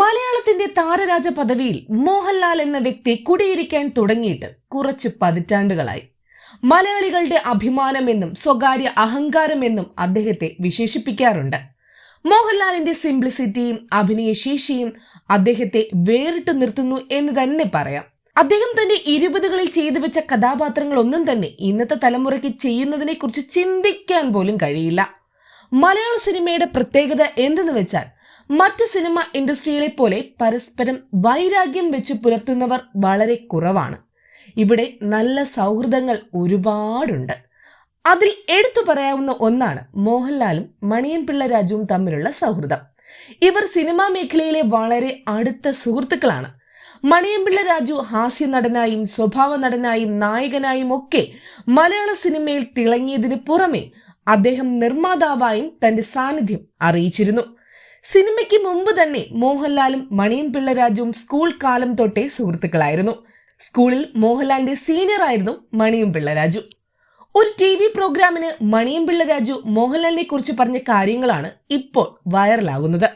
മലയാളത്തിന്റെ താരരാജ പദവിയിൽ മോഹൻലാൽ എന്ന വ്യക്തി കുടിയിരിക്കാൻ തുടങ്ങിയിട്ട് കുറച്ച് പതിറ്റാണ്ടുകളായി. മലയാളികളുടെ അഭിമാനമെന്നും സ്വകാര്യ അഹങ്കാരമെന്നും അദ്ദേഹത്തെ വിശേഷിപ്പിക്കാറുണ്ട്. മോഹൻലാലിന്റെ സിംപ്ലിസിറ്റിയും അഭിനയശേഷിയും അദ്ദേഹത്തെ വേറിട്ട് നിർത്തുന്നു എന്ന് തന്നെ പറയാം. അദ്ദേഹം തന്റെ ഇരുപതുകളിൽ ചെയ്തു വെച്ച കഥാപാത്രങ്ങളൊന്നും തന്നെ ഇന്നത്തെ തലമുറയ്ക്ക് ചെയ്യുന്നതിനെ കുറിച്ച് ചിന്തിക്കാൻ പോലും കഴിയില്ല. മലയാള സിനിമയുടെ പ്രത്യേകത എന്തെന്ന് വെച്ചാൽ മറ്റ് സിനിമ ഇൻഡസ്ട്രിയിലെ പോലെ പരസ്പരം വൈരാഗ്യം വെച്ച് പുലർത്തുന്നവർ വളരെ കുറവാണ്. ഇവിടെ നല്ല സൗഹൃദങ്ങൾ ഒരുപാടുണ്ട്. അതിൽ എടുത്തു പറയാവുന്ന ഒന്നാണ് മോഹൻലാലും മണിയൻ പിള്ള രാജുവും തമ്മിലുള്ള സൗഹൃദം. ഇവർ സിനിമാ മേഖലയിലെ വളരെ അടുത്ത സുഹൃത്തുക്കളാണ്. മണിയമ്പിള്ള രാജു ഹാസ്യ നടനായും സ്വഭാവ നടനായും നായകനായും ഒക്കെ മലയാള സിനിമയിൽ തിളങ്ങിയതിനു പുറമെ അദ്ദേഹം നിർമ്മാതാവായും തന്റെ സാന്നിധ്യം അറിയിച്ചിരുന്നു. സിനിമയ്ക്ക് മുമ്പ് തന്നെ മോഹൻലാലും മണിയും പിള്ള രാജുവും സ്കൂൾ കാലം തൊട്ടേ സുഹൃത്തുക്കളായിരുന്നു. സ്കൂളിൽ മോഹൻലാലിന്റെ സീനിയർ ആയിരുന്നു മണിയും പിള്ളരാജു. ഒരു ടി വി പ്രോഗ്രാമിന് മണിയും പിള്ളരാജു മോഹൻലാലിനെ കുറിച്ച് പറഞ്ഞ കാര്യങ്ങളാണ് ഇപ്പോൾ വൈറലാകുന്നത്.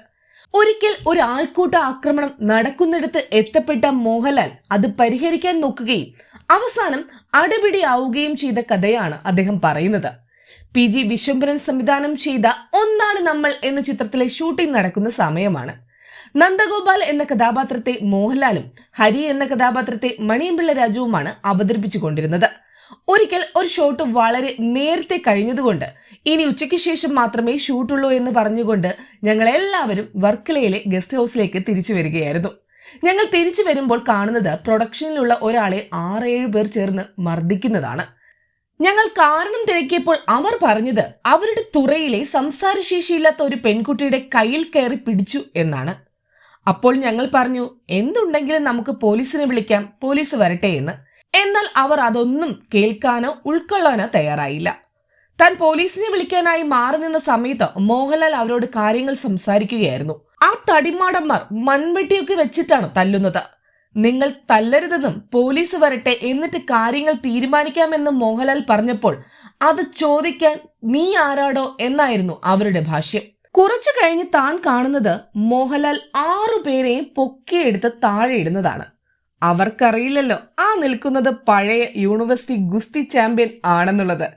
ഒരിക്കൽ ഒരു ആൾക്കൂട്ട ആക്രമണം നടക്കുന്നിടത്ത് എത്തപ്പെട്ട മോഹൻലാൽ അത് പരിഹരിക്കാൻ നോക്കുകയും അവസാനം അടിപിടിയാവുകയും ചെയ്ത കഥയാണ് അദ്ദേഹം പറയുന്നത്. പി ജി വിശ്വംഭരൻ സംവിധാനം ചെയ്ത ഒന്നാണ് നമ്മൾ എന്ന ചിത്രത്തിലെ ഷൂട്ടിംഗ് നടക്കുന്ന സമയമാണ്. നന്ദഗോപാൽ എന്ന കഥാപാത്രത്തെ മോഹൻലാലും ഹരി എന്ന കഥാപാത്രത്തെ മണിയമ്പിള്ള രാജുവുമാണ് അവതരിപ്പിച്ചുകൊണ്ടിരുന്നത്. ഒരിക്കൽ ഒരു ഷോട്ട് വളരെ നേരത്തെ കഴിഞ്ഞതുകൊണ്ട് ഇനി ഉച്ചയ്ക്ക് ശേഷം മാത്രമേ ഷൂട്ടുള്ളൂ എന്ന് പറഞ്ഞുകൊണ്ട് ഞങ്ങൾ എല്ലാവരും വർക്കലയിലെ ഗസ്റ്റ് ഹൗസിലേക്ക് തിരിച്ചു വരികയായിരുന്നു. ഞങ്ങൾ തിരിച്ചു വരുമ്പോൾ കാണുന്നത് പ്രൊഡക്ഷനിലുള്ള ഒരാളെ ആറേഴ് പേർ ചേർന്ന് മർദ്ദിക്കുന്നതാണ്. ഞങ്ങൾ കാരണം തിരക്കിയപ്പോൾ അവർ പറഞ്ഞത് അവരുടെ തുറയിലെ സംസാരശേഷിയില്ലാത്ത ഒരു പെൺകുട്ടിയുടെ കയ്യിൽ കയറി പിടിച്ചു എന്നാണ്. അപ്പോൾ ഞങ്ങൾ പറഞ്ഞു എന്തുണ്ടെങ്കിലും നമുക്ക് പോലീസിനെ വിളിക്കാം പോലീസ് വരട്ടെ എന്ന്. എന്നാൽ അവർ അതൊന്നും കേൾക്കാനോ ഉൾക്കൊള്ളാനോ തയ്യാറായില്ല. താൻ പോലീസിനെ വിളിക്കാനായി മാറി നിന്ന സമയത്ത് മോഹൻലാൽ അവരോട് കാര്യങ്ങൾ സംസാരിക്കുകയായിരുന്നു. ആ തടിമാടന്മാർ മൺവെട്ടിയൊക്കെ വെച്ചിട്ടാണ് തല്ലുന്നത്. നിങ്ങൾ തല്ലരുതെന്നും പോലീസ് വരട്ടെ എന്നിട്ട് കാര്യങ്ങൾ തീരുമാനിക്കാമെന്നും മോഹൻലാൽ പറഞ്ഞപ്പോൾ അത് ചോദിക്കാൻ നീ ആരാടോ എന്നായിരുന്നു അവരുടെ ഭാഷ്യം. കുറച്ചു കഴിഞ്ഞ് താൻ കാണുന്നത് മോഹൻലാൽ ആറുപേരെയും പൊക്കിയെടുത്ത് താഴെ ഇടുന്നതാണ്. അവർക്കറിയില്ലല്ലോ ആ നിൽക്കുന്നത് പഴയ യൂണിവേഴ്സിറ്റി ഗുസ്തി ചാമ്പ്യൻ ആണെന്നുള്ളത്.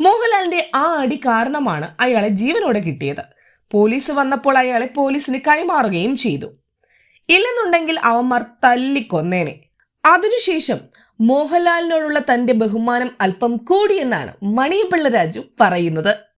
മോഹൻലാലിന്റെ ആ അടി കാരണമാണ് അയാളെ ജീവനോടെ കിട്ടിയത്. പോലീസ് വന്നപ്പോൾ അയാളെ പോലീസിന് കൈമാറുകയും ചെയ്തു. ഇല്ലെന്നുണ്ടെങ്കിൽ അവന്മാർ തല്ലിക്കൊന്നേനെ. അതിനുശേഷം മോഹൻലാലിനോടുള്ള തന്റെ ബഹുമാനം അല്പം കൂടിയെന്നാണ് മണിയപ്പിള്ള രാജു പറയുന്നത്.